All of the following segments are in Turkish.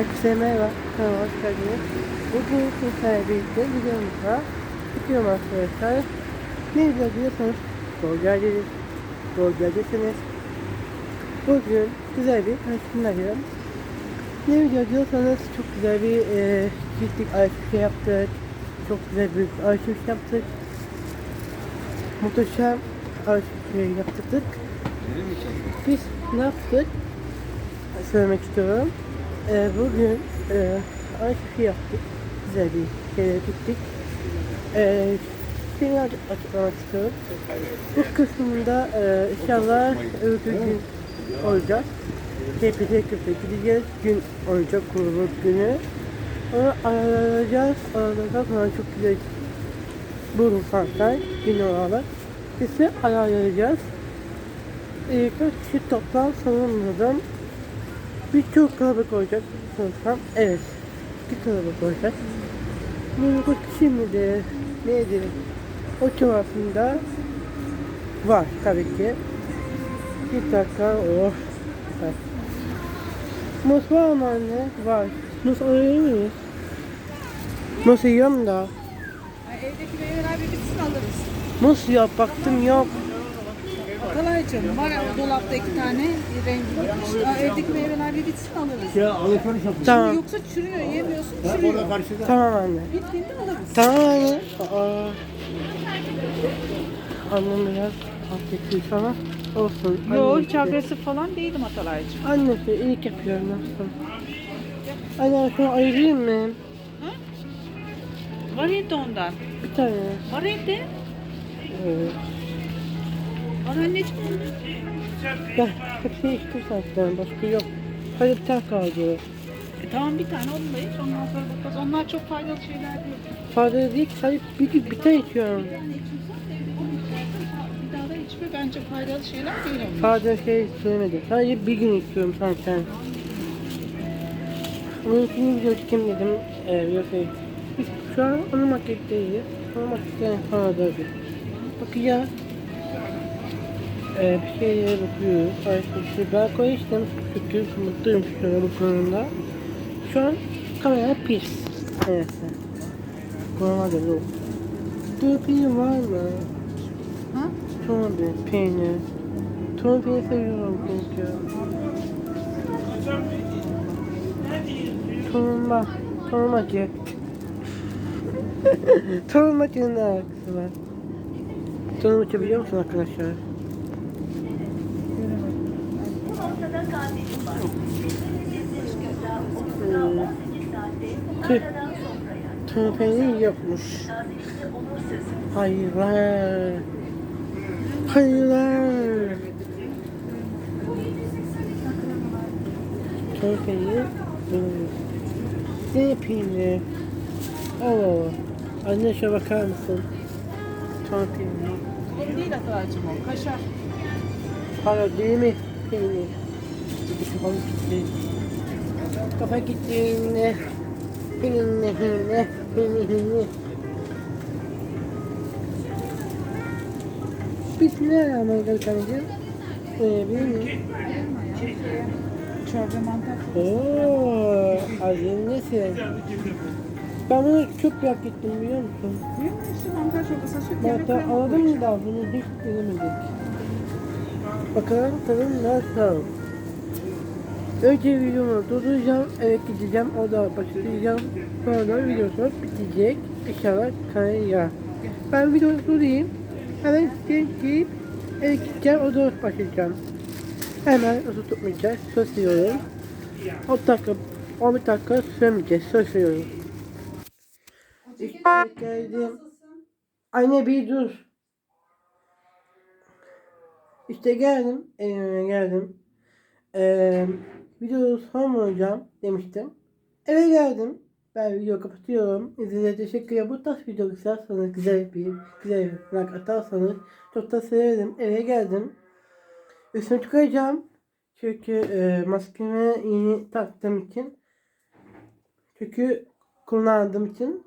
Herkese merhaba. Kanalıma hoş geldiniz. Bugün sizlerle birlikte videomuzda çıkıyorum arkadaşlar. Ne video diyorsanız doğru geldiniz. Doğru geldiyseniz bugün güzel bir tanıştırma yapıyorum. Ne video diyorsanız çok güzel bir e, çiftlik arşiv yaptık. Çok güzel bir arşiv yaptık. Muhteşem arşiv yaptık. Biz ne yaptık? Söylemek istiyorum. Ee, bugün e, arşiv yaptık. Güzel bir şeyler gittik. Ee, seni açıklamak istiyorum. Bu kısmında e, inşallah öbür gün olacak. Hepimize kötü gideceğiz. Gün olacak kuruluk günü. Onu ayarlayacağız. Aralardan sonra çok güzel bulun saatler gün olarak. Bizi ayarlayacağız. Ee, kaç kişi toplam sanırım bir çok kalabalık olacak sanırsam. Evet. Bir kalabalık olacak. Bu şimdi neydi? O çoğasında var tabii ki. Bir dakika oh. Bak. Mus var mı anne? Var. Mus alıyor muyuz? Mus yiyorum da. Ay, Evdeki meyveler bir bitsin alırız. Mus yok baktım yok. Kalaycığım var dolapta iki tane rengi. Aa, evdeki meyveler bir bitsin alırız. Ya alışveriş yapın. Tamam. Yoksa çürüyor yemiyorsun çürüyor. orada karşıda. Tamam anne. Bittiğinde alırız. Tamam anne. Aa. Annem biraz affetti sana. Olsun. Yo Annem hiç de- agresif falan değildim Atalaycığım. Annesi iyilik yapıyor nasıl? Anne şunu ayırayım mı? Var evde ondan. Bir tane. Var evde. Evet. Var anneciğim. Gel. Hepsini içtim zaten. Başka yok. Hadi bir tane kaldı. E, tamam bir tane onu da iç ondan sonra bakarız. Onlar çok faydalı şeyler değil. Fazla değil. Sadece bir, bir, bir tane içiyorum. Bir tane içiyorsan evde onu içersen bir daha da içme. Bence faydalı şeyler değil onlar. Fazla şey söylemedim. Sadece bir gün içiyorum zaten. Onun için video çekeyim dedim. Ee, yok şey. Biz şu an maketten sonra da bir. Bakacağız. Ee, bir şeylere bakıyoruz. Arkadaşlar ben koymuştum. Şükür mutluyum şu an bu konuda. Şu an kamera pis. Neyse. Korona da yok. Dur peynir var mı? Ha? Ton bir peynir. Ton peynir seviyorum çünkü. Tonma. Tonmacı. Tonmacının ne alakası var? Tonmacı biliyor musun arkadaşlar? Tüh. Ton peynir yokmuş. Hayırlar. Hayırlar. Ton peynir. Ne peynir? Oo. Anne şuna bakar mısın? Ton peynir. O değil Atalaycığım o. Kaşar. Para değil mi? Peynir. Kafam gitti. Kafa gitti. Anneciğim? Ee, bilmiyorum. Çorba mantar. Ooo, azim nesin? Ben bunu çok merak ettim biliyor musun? Değil mi? İşte mantar çorbası. Süt yemek hatta ben aldım da bunu hiç denemedik. Bakalım tadım nasıl? Önce videomu durduracağım, evet gideceğim, o da başlayacağım. Sonra videosu bitecek. İnşallah kanaya. Ben videoyu durdurayım. Hemen gidip eve gideceğim, o da başlayacağım. Hemen uzun tutmayacağız, söz veriyorum. 10 dakika, 11 dakika sürmeyeceğiz, söz veriyorum. İşte geldim. Anne bir dur. İşte geldim. Evime geldim. Ee, videoyu sonlayacağım demiştim. Eve geldim. Ben videoyu kapatıyorum. İzlediğiniz için teşekkür ederim. Bu tarz video isterseniz güzel bir güzel bir like atarsanız çok da sevinirim. Eve geldim. Üstümü çıkaracağım. Çünkü e, maskemi yeni taktığım için. Çünkü kullandığım için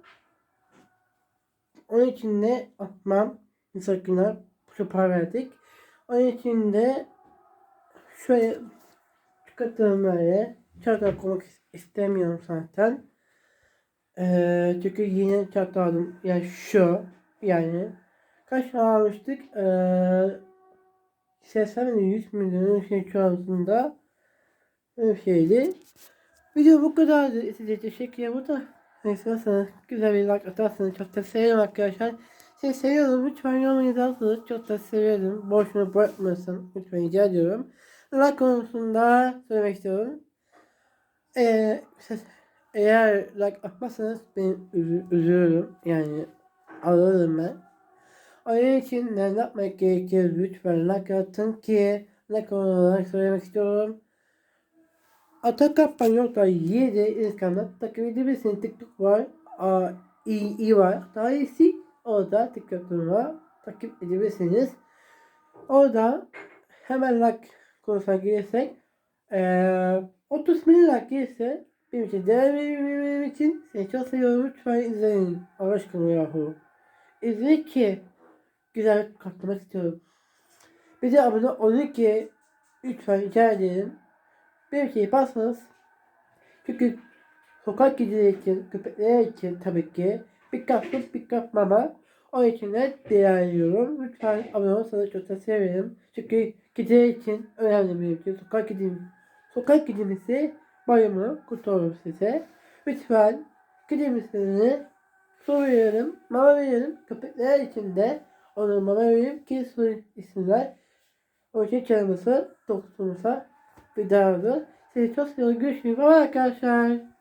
onun için de atmam. Misafirler şu para verdik. Onun için de şöyle çıkarttım böyle. Çardak koymak istemiyorum zaten. Ee, çünkü yeni çatı aldım. Yani şu. Yani. Kaç almıştık? Ee, 80 milyon 100 milyon şey bir şeydi. Video bu kadardı. Size teşekkür ederim. Burada istiyorsanız güzel bir like atarsanız çok da seviyorum arkadaşlar. Sizi seviyorum. Lütfen yorum yazarsanız çok da seviyorum. Boşuna bırakmasın. Lütfen rica ediyorum. Like konusunda söylemek istiyorum. Ee, eğer like atmazsanız ben üzü- üzülürüm. Yani alırım ben. Onun için ne yapmak gerekir? Lütfen like atın ki like olarak söylemek istiyorum. Ata kampanyota 7 Instagram'da takip edebilirsiniz. TikTok var. Aa, iyi, iyi var. İyisi orada TikTok'um var. Takip edebilirsiniz. Orada hemen like konusuna gelirsek eee 30 bin like gelirse benim için değer benim için seni çok seviyorum. Lütfen izleyin. Allah aşkına yahu. İzleyin ki güzel katlamak istiyorum. Bir de abone olun ki lütfen rica ederim. Bir şey yaparsanız çünkü sokak kedileri için, köpekler için tabii ki bir kaplık bir kap mama o için de değerliyorum. Lütfen abone olursanız çok da sevinirim. Çünkü kediler için önemli benim için. Sokak kedim, sokak kedimizi bayımı kurtarıyorum size. Lütfen kedimizleri su veriyorum, mama veriyorum. Köpekler için de ona mama veriyorum ki su isimler. O için canımızı, dostumuza bir daha Sizi çok seviyorum. Görüşmek üzere arkadaşlar.